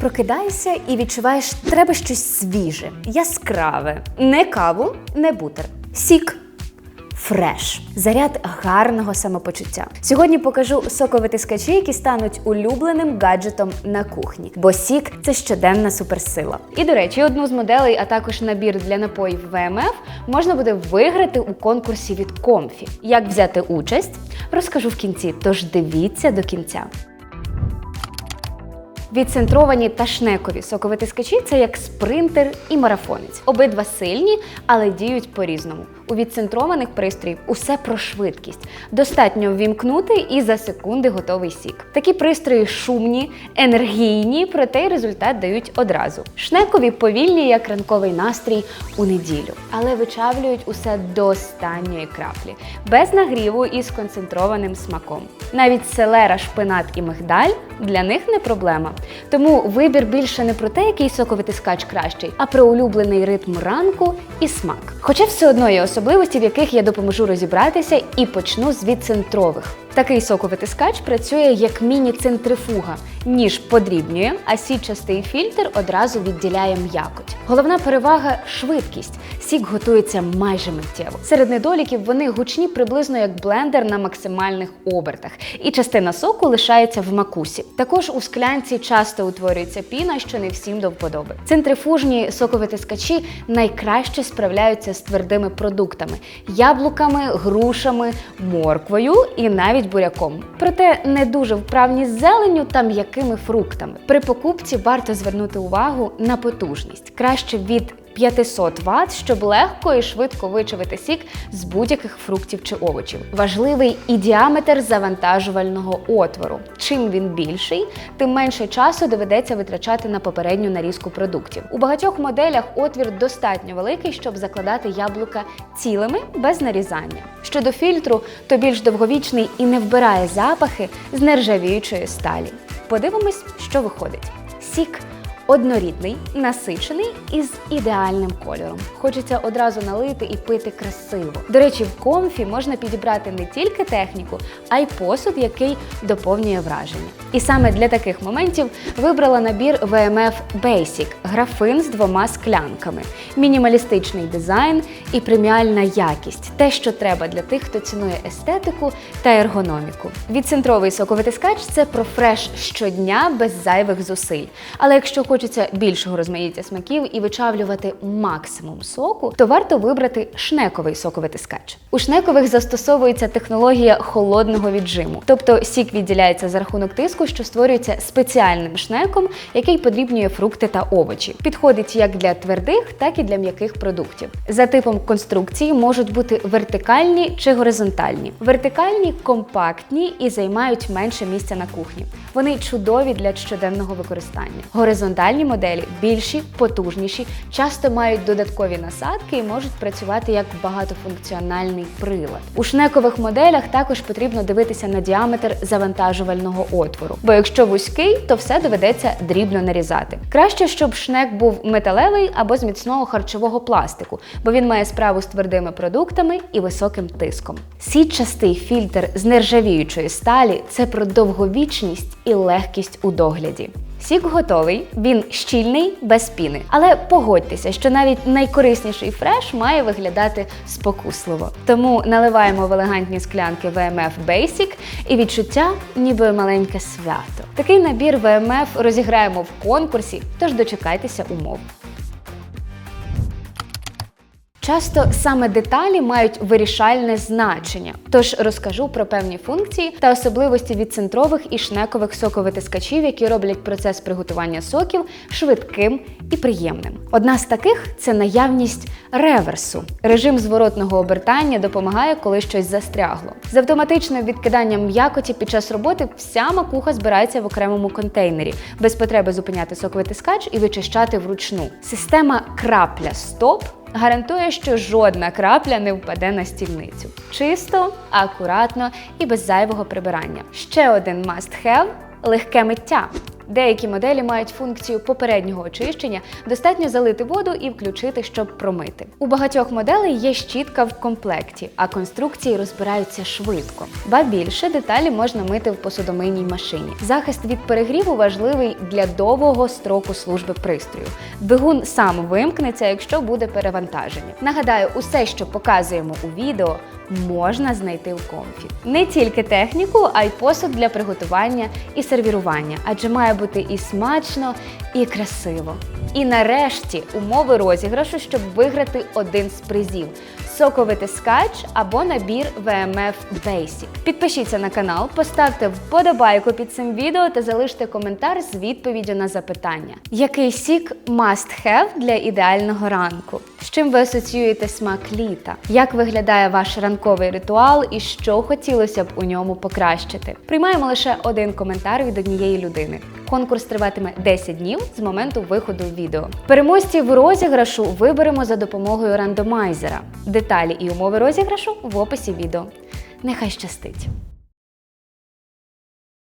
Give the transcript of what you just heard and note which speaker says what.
Speaker 1: Прокидаєшся і відчуваєш, треба щось свіже, яскраве, не каву, не бутер. Сік. Фреш заряд гарного самопочуття. Сьогодні покажу соковитискачі, які стануть улюбленим гаджетом на кухні, бо сік це щоденна суперсила. І до речі, одну з моделей, а також набір для напоїв ВМФ можна буде виграти у конкурсі від Комфі. Як взяти участь, розкажу в кінці. Тож дивіться до кінця. Відцентровані та шнекові соковитискачі це як спринтер і марафонець. Обидва сильні, але діють по-різному. У відцентрованих пристроїв усе про швидкість. Достатньо ввімкнути і за секунди готовий сік. Такі пристрої шумні, енергійні, проте й результат дають одразу. Шнекові повільні, як ранковий настрій у неділю, але вичавлюють усе до останньої краплі, без нагріву і з концентрованим смаком. Навіть селера, шпинат і мигдаль для них не проблема. Тому вибір більше не про те, який соковитискач кращий, а про улюблений ритм ранку і смак. Хоча все одно є особливості, в яких я допоможу розібратися і почну з відцентрових. Такий соковитискач працює як міні-центрифуга. Ніж подрібнює, а січастий фільтр одразу відділяє м'якоть. Головна перевага швидкість. Сік готується майже миттєво. Серед недоліків вони гучні приблизно як блендер на максимальних обертах, і частина соку лишається в макусі. Також у склянці часто утворюється піна, що не всім до вподоби. Центрифужні соковитискачі найкраще справляються з твердими продуктами яблуками, грушами, морквою і навіть буряком. Проте не дуже вправні з зеленню та м'якими фруктами. При покупці варто звернути увагу на потужність. Краще від 500 Вт, щоб легко і швидко вичавити сік з будь-яких фруктів чи овочів. Важливий і діаметр завантажувального отвору. Чим він більший, тим менше часу доведеться витрачати на попередню нарізку продуктів. У багатьох моделях отвір достатньо великий, щоб закладати яблука цілими без нарізання. Щодо фільтру, то більш довговічний і не вбирає запахи з нержавіючої сталі. Подивимось, що виходить. Сік однорідний, насичений і з ідеальним кольором. Хочеться одразу налити і пити красиво. До речі, в комфі можна підібрати не тільки техніку, а й посуд, який доповнює враження. І саме для таких моментів вибрала набір VMF Basic графин з двома склянками, мінімалістичний дизайн і преміальна якість те, що треба для тих, хто цінує естетику та ергономіку. Відцентровий соковитискач це про фреш щодня без зайвих зусиль. Але якщо хочеться більшого розмаїття смаків і вичавлювати максимум соку, то варто вибрати шнековий соковитискач. У шнекових застосовується технологія холодного віджиму, тобто сік відділяється за рахунок тиску, що створюється спеціальним шнеком, який подрібнює фрукти та овочі. Підходить як для твердих, так і для м'яких продуктів. За типом конструкції можуть бути вертикальні чи горизонтальні. Вертикальні компактні і займають менше місця на кухні. Вони чудові для щоденного використання. Горизонтальні моделі більші, потужніші, часто мають додаткові насадки і можуть працювати як багатофункціональний прилад. У шнекових моделях також потрібно дивитися на діаметр завантажувального отвору, бо якщо вузький, то все доведеться дрібно нарізати. Краще, щоб шнек був металевий або з міцного харчового пластику, бо він має справу з твердими продуктами і високим тиском. Сітчастий фільтр з нержавіючої сталі це про довговічність і легкість у догляді. Сік готовий, він щільний, без піни. Але погодьтеся, що навіть найкорисніший фреш має виглядати спокусливо. Тому наливаємо в елегантні склянки VMF Basic і відчуття, ніби маленьке свято. Такий набір VMF розіграємо в конкурсі, тож дочекайтеся умов. Часто саме деталі мають вирішальне значення, тож розкажу про певні функції та особливості відцентрових і шнекових соковитискачів, які роблять процес приготування соків швидким і приємним. Одна з таких це наявність реверсу. Режим зворотного обертання допомагає, коли щось застрягло. З автоматичним відкиданням м'якоті під час роботи вся макуха збирається в окремому контейнері, без потреби зупиняти соковитискач і вичищати вручну. Система крапля стоп гарантує, що жодна крапля не впаде на стільницю. Чисто, акуратно і без зайвого прибирання. Ще один must-have – легке миття. Деякі моделі мають функцію попереднього очищення, достатньо залити воду і включити, щоб промити. У багатьох моделей є щітка в комплекті, а конструкції розбираються швидко. Ба більше деталі можна мити в посудомийній машині. Захист від перегріву важливий для довгого строку служби пристрою. Двигун сам вимкнеться, якщо буде перевантаження. Нагадаю, усе, що показуємо у відео, можна знайти в комфі. Не тільки техніку, а й посуд для приготування і сервірування, адже має бути і смачно, і красиво. І нарешті умови розіграшу, щоб виграти один з призів соковитискач або набір VMF Basic. Підпишіться на канал, поставте вподобайку під цим відео та залиште коментар з відповіддю на запитання. Який сік must have для ідеального ранку? З чим ви асоціюєте смак літа? Як виглядає ваш ранковий ритуал і що хотілося б у ньому покращити? Приймаємо лише один коментар від однієї людини. Конкурс триватиме 10 днів з моменту виходу відео. Переможців розіграшу виберемо за допомогою рандомайзера. Деталі і умови розіграшу в описі відео. Нехай щастить!